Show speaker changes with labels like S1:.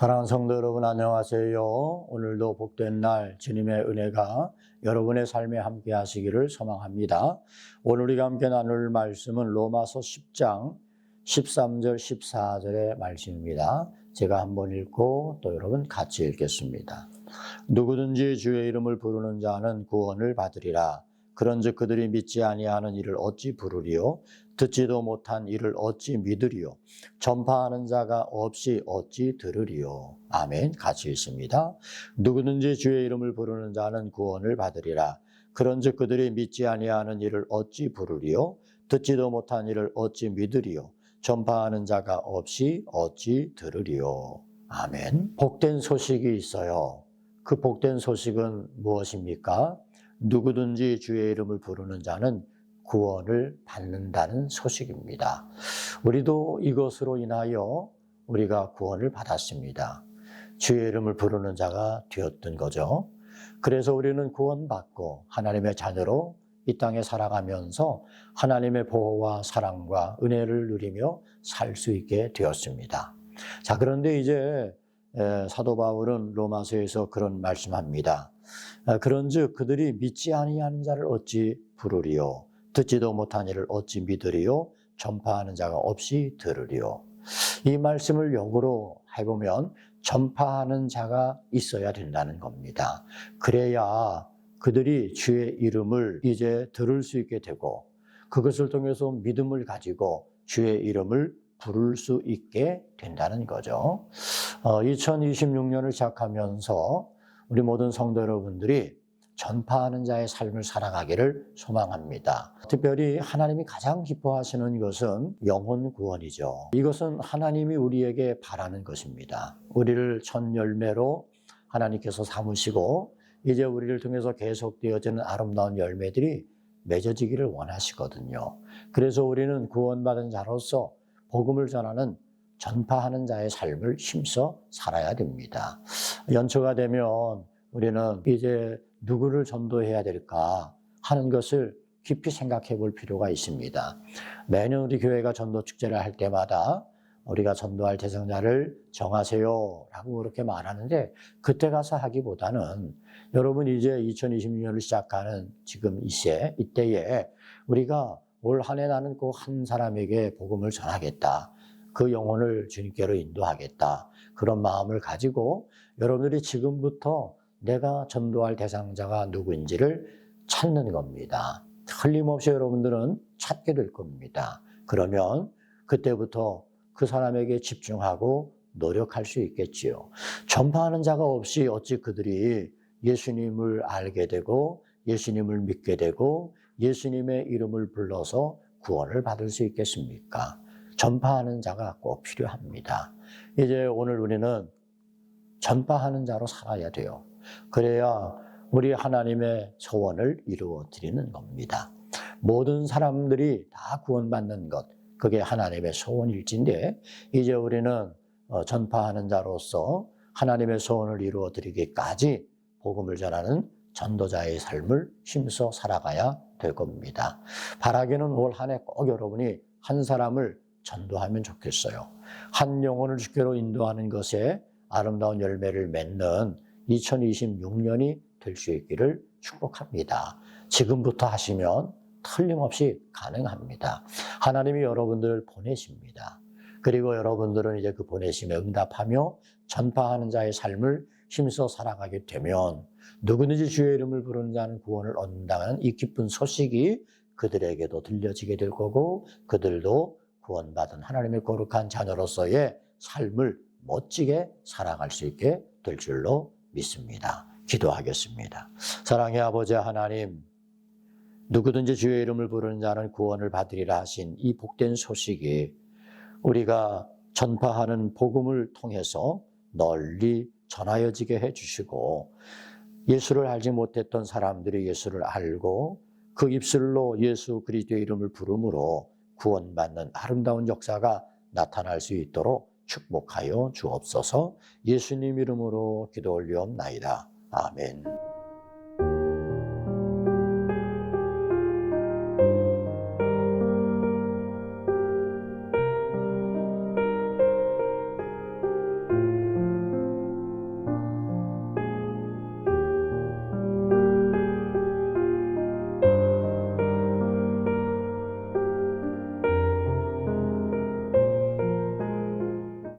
S1: 사랑하는 성도 여러분 안녕하세요. 오늘도 복된 날 주님의 은혜가 여러분의 삶에 함께 하시기를 소망합니다. 오늘 우리가 함께 나눌 말씀은 로마서 10장 13절 14절의 말씀입니다. 제가 한번 읽고 또 여러분 같이 읽겠습니다. 누구든지 주의 이름을 부르는 자는 구원을 받으리라. 그런즉 그들이 믿지 아니하는 이를 어찌 부르리요 듣지도 못한 이를 어찌 믿으리요? 전파하는 자가 없이 어찌 들으리요? 아멘. 같이 읽습니다. 누구든지 주의 이름을 부르는 자는 구원을 받으리라. 그런즉 그들이 믿지 아니하는 이를 어찌 부르리요? 듣지도 못한 이를 어찌 믿으리요? 전파하는 자가 없이 어찌 들으리요? 아멘. 복된 소식이 있어요. 그 복된 소식은 무엇입니까? 누구든지 주의 이름을 부르는 자는 구원을 받는다는 소식입니다. 우리도 이것으로 인하여 우리가 구원을 받았습니다. 주의 이름을 부르는 자가 되었던 거죠. 그래서 우리는 구원받고 하나님의 자녀로 이 땅에 살아가면서 하나님의 보호와 사랑과 은혜를 누리며 살 수 있게 되었습니다. 자, 그런데 이제 사도 바울은 로마서에서 그런 말씀합니다. 그런즉 그들이 믿지 아니하는 자를 어찌 부르리요 듣지도 못한 이를 어찌 믿으리요 전파하는 자가 없이 들으리요 이 말씀을 역으로 해보면 전파하는 자가 있어야 된다는 겁니다. 그래야 그들이 주의 이름을 이제 들을 수 있게 되고 그것을 통해서 믿음을 가지고 주의 이름을 부를 수 있게 된다는 거죠. 2026년을 시작하면서 우리 모든 성도 여러분들이 전파하는 자의 삶을 살아가기를 소망합니다. 특별히 하나님이 가장 기뻐하시는 것은 영혼 구원이죠. 이것은 하나님이 우리에게 바라는 것입니다. 우리를 첫 열매로 하나님께서 삼으시고 이제 우리를 통해서 계속되어지는 아름다운 열매들이 맺어지기를 원하시거든요. 그래서 우리는 구원받은 자로서 복음을 전하는 전파하는 자의 삶을 힘써 살아야 됩니다. 연초가 되면 우리는 이제 누구를 전도해야 될까 하는 것을 깊이 생각해 볼 필요가 있습니다. 매년 우리 교회가 전도 축제를 할 때마다 우리가 전도할 대상자를 정하세요 라고 그렇게 말하는데 그때 가서 하기보다는 여러분 이제 2026년을 시작하는 지금 이세, 이때에 우리가 올 한 해 나는 꼭 한 사람에게 복음을 전하겠다. 그 영혼을 주님께로 인도하겠다. 그런 마음을 가지고 여러분들이 지금부터 내가 전도할 대상자가 누구인지를 찾는 겁니다. 틀림없이 여러분들은 찾게 될 겁니다. 그러면 그때부터 그 사람에게 집중하고 노력할 수 있겠지요. 전파하는 자가 없이 어찌 그들이 예수님을 알게 되고 예수님을 믿게 되고 예수님의 이름을 불러서 구원을 받을 수 있겠습니까? 전파하는 자가 꼭 필요합니다. 이제 오늘 우리는 전파하는 자로 살아야 돼요. 그래야 우리 하나님의 소원을 이루어 드리는 겁니다. 모든 사람들이 다 구원받는 것, 그게 하나님의 소원일진데, 이제 우리는 어, 전파하는 자로서 하나님의 소원을 이루어 드리기까지 복음을 전하는 전도자의 삶을 힘써 살아가야 될 겁니다. 바라기는 올 한 해 꼭 여러분이 한 사람을 전도하면 좋겠어요. 한 영혼을 주께로 인도하는 것에 아름다운 열매를 맺는 2026년이 될 수 있기를 축복합니다. 지금부터 하시면 틀림없이 가능합니다. 하나님이 여러분들을 보내십니다. 그리고 여러분들은 이제 그 보내심에 응답하며 전파하는 자의 삶을 힘써 살아가게 되면 누구든지 주의 이름을 부르는 자는 구원을 얻는다는 이 기쁜 소식이 그들에게도 들려지게 될 거고 그들도 구원받은 하나님의 거룩한 자녀로서의 삶을 멋지게 살아갈 수 있게 될 줄로 믿습니다. 기도하겠습니다. 사랑의 아버지 하나님, 누구든지 주의 이름을 부르는 자는 구원을 받으리라 하신 이 복된 소식이 우리가 전파하는 복음을 통해서 널리 전하여지게 해주시고 예수를 알지 못했던 사람들이 예수를 알고 그 입술로 예수 그리스도의 이름을 부름으로 구원받는 아름다운 역사가 나타날 수 있도록 축복하여 주옵소서 예수님 이름으로 기도 올리옵나이다. 아멘.